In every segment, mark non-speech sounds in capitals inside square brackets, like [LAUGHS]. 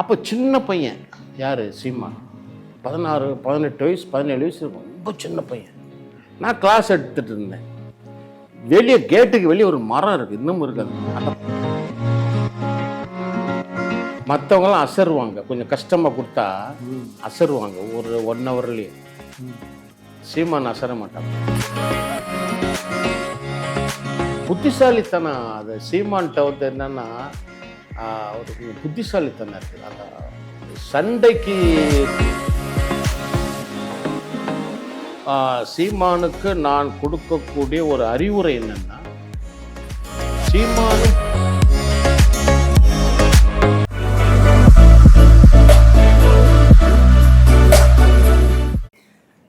அப்போ சின்ன பையன். யார்? சீமான் பதினாறு பதினெட்டு வயசு பதினேழு வயசு இருக்கும். ரொம்ப சின்ன பையன். நான் கிளாஸ் எடுத்துகிட்டு இருந்தேன். வெளியே கேட்டுக்கு வெளியே ஒரு மரம் இருக்குது இன்னும் இருக்காது அந்த மற்றவங்களாம் அசருவாங்க. கொஞ்சம் கஷ்டமாக கொடுத்தா அசருவாங்க. ஒரு ஒன் ஹவர்லேயே சீமான் அசர மாட்டாங்க புத்திசாலித்தனம். அது சீமான்கிட்ட வந்து என்னன்னா ஒரு புத்திசாலித்தனம் இருக்குது அந்த சண்டைக்கு ஆஹ், சீமானுக்கு நான் கொடுக்கக்கூடிய ஒரு அறிவுரை என்னன்னா சீமானு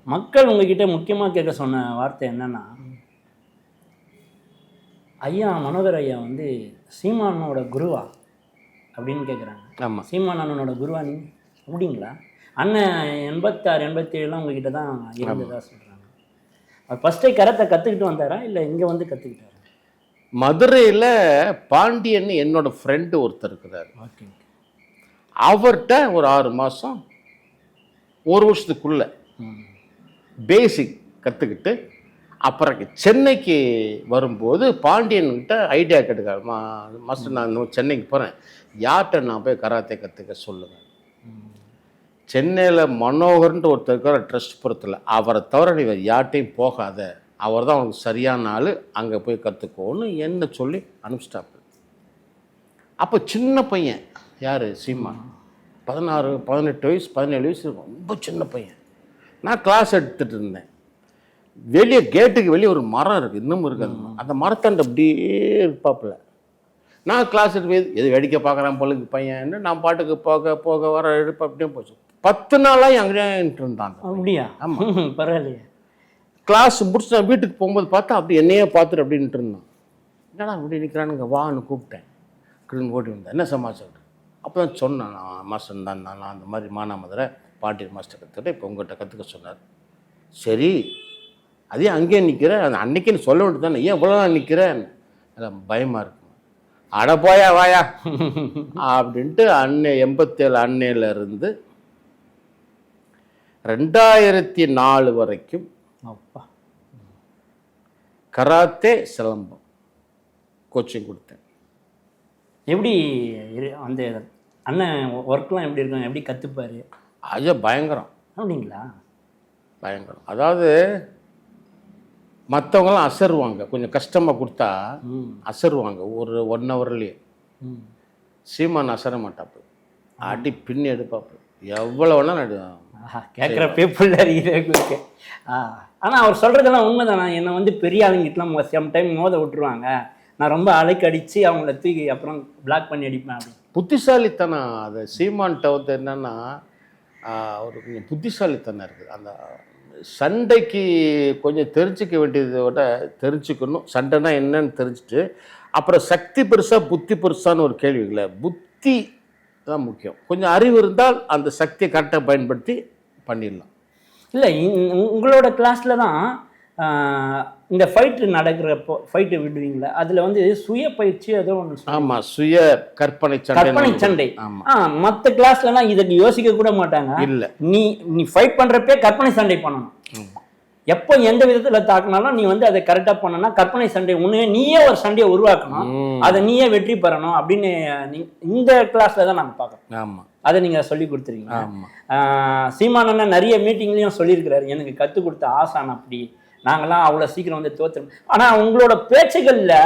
மக்கள் உங்ககிட்ட முக்கியமாக கேட்க சொன்ன வார்த்தை என்னன்னா ஐயா மனோகர் ஐயா வந்து சீமானோட குருவா. அப்படின்னு கேட்குறாங்க ஆமாம் சீமான் அண்ணனோட குருவா நீங்க அப்படிங்களா அண்ணன் எண்பத்தாறு எண்பத்தேழுலாம் உங்ககிட்ட தான் இருந்ததா சொல்கிறாங்க அவர் ஃபஸ்ட்டே கரத்தை கற்றுக்கிட்டு வந்தாரா? இல்லை இங்கே வந்து கற்றுக்கிட்டாரா மதுரையில் பாண்டியன் என்னோட ஃப்ரெண்டு ஒருத்தர் இருக்கிறார். அவர்கிட்ட ஒரு ஆறு மாதம் ஒரு வருஷத்துக்குள்ள ம். பேசிக் கற்றுக்கிட்டு அப்புறம் சென்னைக்கு வரும்போது பாண்டியன்கிட்ட ஐடியா கேட்டுக்காரு. மா மாஸ்டர் நான் இன்னும் சென்னைக்கு போகிறேன் யார்கிட்ட நான் போய் கராத்தே கற்றுக்க சொல்லுங்கள் சென்னையில் மனோகர்ன்ட்டு ஒருத்தர் இருக்கிற ட்ரஸ்ட் பொறுத்தல. அவரை தவிர நீ யார்கிட்டையும் போகாத. அவர் தான் உனக்கு சரியான ஆள். அங்கே போய் கற்றுக்கோன்னு என்ன சொல்லி அனுப்பிச்சிட்டாப்பு அப்போ சின்ன பையன். யார்? சீமா. பதினாறு பதினெட்டு வயசு பதினேழு வயசு ரொம்ப சின்ன பையன். நான் கிளாஸ் எடுத்துகிட்டு இருந்தேன். வெளியே கேட்டுக்கு வெளியே ஒரு மரம் இருக்குது இன்னும் இருக்காது அந்த மரத்தாண்ட அப்படியே இருப்பாப்புல. நான் கிளாஸ் எடுத்து எது வேடிக்கை பார்க்குறேன் பொழுது பையன். நான் பாட்டுக்கு போக போக வர எடுப்ப அப்படியே போச்சு. பத்து நாளாக அங்கேயே இருந்தான். அப்படியா? ஆமாம் [LAUGHS] பரவாயில்லையே. கிளாஸ் முடிச்சு நான் வீட்டுக்கு போகும்போது பார்த்தா அப்படி என்னையே பார்த்துட்டு அப்படின்ட்டு இருந்தான். என்னடா இப்படி நிற்கிறானுங்க வான்னு கூப்பிட்டேன். கிளம்பி ஓடி வந்தேன். என்ன சமாச்சாரம்? அப்போ தான் சொன்னேன். நான் மாஸ்டர் தான் நான் அந்த மாதிரி மானாமதுரை பாண்டியர் மாஸ்டர் கற்றுக்கிட்டு இப்போ உங்கள்கிட்ட கற்றுக்க சொன்னார். சரி அதே அங்கேயே நிற்கிறேன் அந்த அன்னைக்கு நீ சொல்ல வேண்டியது தானே ஏன் இவ்வளோ நான் நிற்கிறேன் பயமாக இருக்கும் அட போயா வாயா. அப்படின்ட்டு அன்னை எண்பத்தேழு அன்னையில இருந்து ரெண்டாயிரத்தி நாலு வரைக்கும் அப்பா. கராத்தே சிலம்பம் கோச்சிங் கொடுத்தேன். எப்படி அந்த அண்ணன் ஒர்க்லாம் எப்படி இருக்கும் எப்படி கற்றுப்பாரு ஐயோ பயங்கரம். அப்படிங்களா? பயங்கரம். அதாவது மற்றவங்களாம் அசருவாங்க. கொஞ்சம் கஷ்டமாக கொடுத்தா ம். அசருவாங்க. ஒரு ஒன் ஹவர்லேயே ம். சீமான் அசர மாட்டாப்பு அடி பின்னி எடுப்பாப்பு எவ்வளோ வேணாலும் எடு ஆஹா கேட்குறப்பே புள்ளரி இருக்கு ஆனால் அவர் சொல்கிறதெல்லாம் உண்மைதானா. என்னை வந்து பெரிய ஆளுங்கிட்டலாம் சம் டைம் மோத விட்டுருவாங்க. நான் ரொம்ப அலைக்கு அடித்து அவங்கள தூக்கி அப்புறம் பிளாக் பண்ணி அடிப்பேன் அப்படின்னு புத்திசாலித்தனம். அது சீமான்கிட்ட வந்து என்னன்னா ஒரு கொஞ்சம் புத்திசாலித்தனம் இருக்குது. அந்த சண்டைக்கு கொஞ்சம் தெரிஞ்சிக்க வேண்டியதை விட தெரிஞ்சுக்கணும். சண்டைனா என்னன்னு தெரிஞ்சுட்டு அப்புறம் சக்தி பெருசாக புத்தி பெருசான்னு ஒரு கேள்வி இல்லை புத்தி தான் முக்கியம். கொஞ்சம் அறிவு இருந்தால் அந்த சக்தியை கரெக்டாக பயன்படுத்தி பண்ணிடலாம். இல்லை உங்களோட கிளாஸில் தான் இந்த ஃபைட்டு நடக்கிறப்போ ஃபைட்டு விடுவீங்களா? அதில் வந்து சுய பயிற்சி ஏதோ ஒன்று ஆமா சுய கற்பனை சண்டை கற்பனை சண்டை. ஆமா. ஆ மற்ற கிளாஸ்லலாம் இதை யோசிக்க கூட மாட்டாங்க. இல்லை. நீ நீ ஃபைட் பண்றப்பே கற்பனை சண்டை பண்ணணும். எப்போ எந்த விதத்துல தாக்குனாலும் நீ வந்து அதை கரெக்டா பண்ணனா கற்பனை சண்டை உன்னையே நீயே ஒரு சண்டையை உருவாக்கணும். அதை நீயே வெற்றி பெறணும் அப்படின்னு இந்த கிளாஸ்ல தான் நாங்க பார்க்கறோம். ஆமா. அதை நீங்க சொல்லி கொடுத்துருக்கீங்க சீமானண்ணன் நிறைய மீட்டிங்லயும் சொல்லியிருக்கிறாரு. எனக்கு கற்றுக் கொடுத்த ஆசான் அப்படி. நாங்கள்லாம் அவ்வளோ சீக்கிரம் வந்து தோத்துறோம் ஆனால் உங்களோட பேச்சுகளில்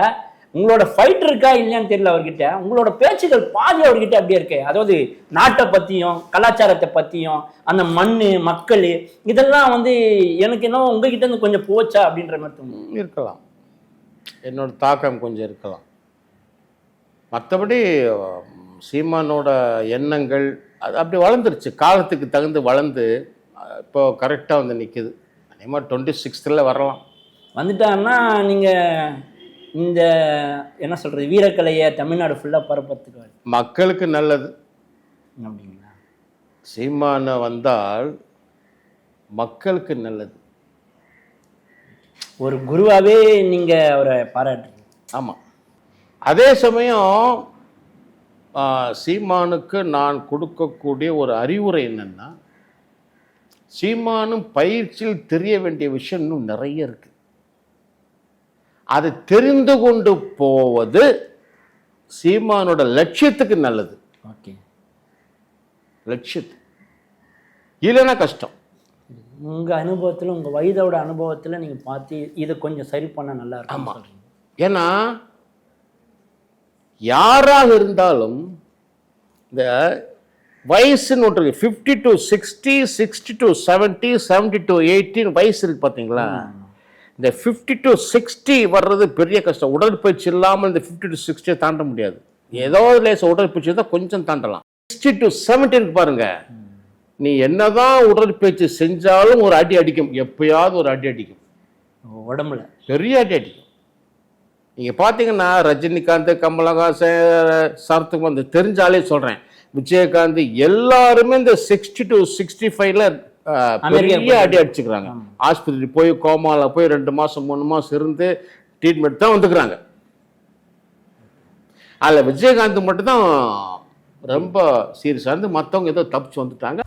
உங்களோட ஃபைட் இருக்கா இல்லையான்னு தெரியல அவர்கிட்ட. உங்களோட பேச்சுகள் பாதி அவர்கிட்ட அப்படியே இருக்கு. அதாவது நாட்டை பற்றியும் கலாச்சாரத்தை பற்றியும் அந்த மண் மக்கள் இதெல்லாம் வந்து எனக்கு என்ன உங்ககிட்ட இருந்து கொஞ்சம் போச்சா அப்படின்ற மாதிரி இருக்கலாம். என்னோட தாக்கம் கொஞ்சம் இருக்கலாம். மற்றபடி சீமானோட எண்ணங்கள் அது அப்படி வளர்ந்துருச்சு. காலத்துக்கு தகுந்து வளர்ந்து இப்போ கரெக்டாக வந்து நிற்கிது அதேமாதிரி டுவெண்ட்டி சிக்ஸ்த்தில் வரலாம். வந்துட்டாங்கன்னா நீங்க இந்த என்ன சொல்றது வீரக்கலையை தமிழ்நாடு ஃபுல்லா பரப்பத்துக்கு மக்களுக்கு நல்லது. அப்படிங்களா? சீமான வந்தால் மக்களுக்கு நல்லது. ஒரு குருவாவே நீங்க அவரை பாராட்டுறீங்க. ஆமாம் அதே சமயம் சீமானுக்கு நான் கொடுக்கக்கூடிய ஒரு அறிவுரை என்னன்னா சீமானும் பயிற்சியில் தெரிய வேண்டிய விஷயம் இன்னும் நிறைய இருக்கு. அதை தெரிந்து கொண்டு போவது சீமானோட லட்சியத்துக்கு நல்லது. ஓகே. லட்சியத்து. இல்லைன்னா கஷ்டம். உங்க அனுபவத்துல உங்க வயதோட அனுபவத்துல நீங்க பார்த்து இதை கொஞ்சம் சரி பண்ண நல்லா இருக்கும் ஏன்னா யாராக இருந்தாலும் இந்த வயசுன்னு ஒன்று fifty to sixty sixty to seventy seventy to எயிட்டின்னு வயசு இருக்கு பார்த்தீங்களா இந்த ஃபிஃப்டி டு சிக்ஸ்டி வர்றது பெரிய கஷ்டம். உடற்பயிற்சி இல்லாமல் இந்த ஃபிஃப்டி டு சிக்ஸ்டியை தாண்ட முடியாது. ஏதோ லேச உடற்பயிற்சி தான் கொஞ்சம் தாண்டலாம். சிக்ஸ்டி டு செவன்ட்டின்னு பாருங்க. நீ என்னதான் உடற்பயிற்சி செஞ்சாலும் ஒரு அடி அடிக்கும். எப்பயாவது ஒரு அடி அடிக்கும். உடம்புல. பெரிய அடி அடிக்கும். நீங்கள் பார்த்தீங்கன்னா ரஜினிகாந்த் கமலஹாசன் சரத்துக்கு வந்து தெரிஞ்சாலே சொல்கிறேன் விஜயகாந்த் எல்லாருமே இந்த சிக்ஸ்டி டு சிக்ஸ்டி ஃபைவ்ல பெரிய அடி அடிச்சுக்கிறாங்க. ஆஸ்பத்திரி போய் கோமால போய் ரெண்டு மாதம் மூணு மாதம் இருந்து ட்ரீட்மெண்ட் தான் வந்துக்கிறாங்க. அதில் விஜயகாந்த் மட்டும்தான் ரொம்ப சீரியஸாக இருந்து மற்றவங்க ஏதோ தப்பிச்சு வந்துட்டாங்க.